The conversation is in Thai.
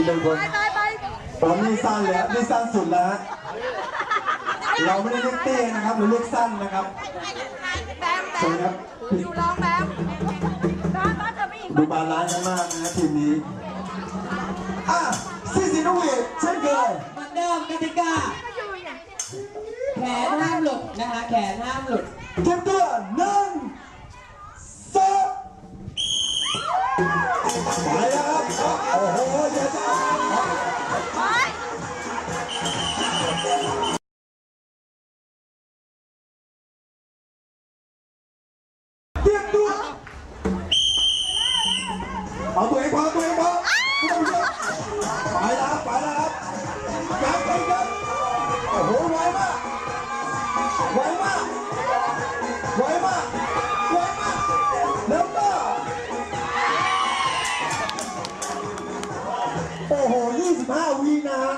อีกหนึ่งคนไปไปไปตอนนี้สั้นเลยฮะนี่สั้นสุดแล้วฮะเราไม่ได้เรียกเตี้ยนะครับเราเรียกสั้นนะครับแบมแบเชิญมครับอยู่ร้องแบมร้านบ้านเธอไม่อีกดูบาลานซ์กันมากนะฮะทีมนี้อะซีซีโนเวทเช่นเคยเหมือนเดิมกติกาแขนห้ามหลุดนะคะแขนห้ามหลุดเตรียมตัวหนึ่งสองไปแล้วครับโอ้โห เอาตัวเองพอตัวเองพอไม่ต้องเยอะไปแล้วครับไปแล้วครับยังไปครับโอ้โหไวมากไวมากไวมากไวมากแล้วก็โอ้โห25วินะฮะ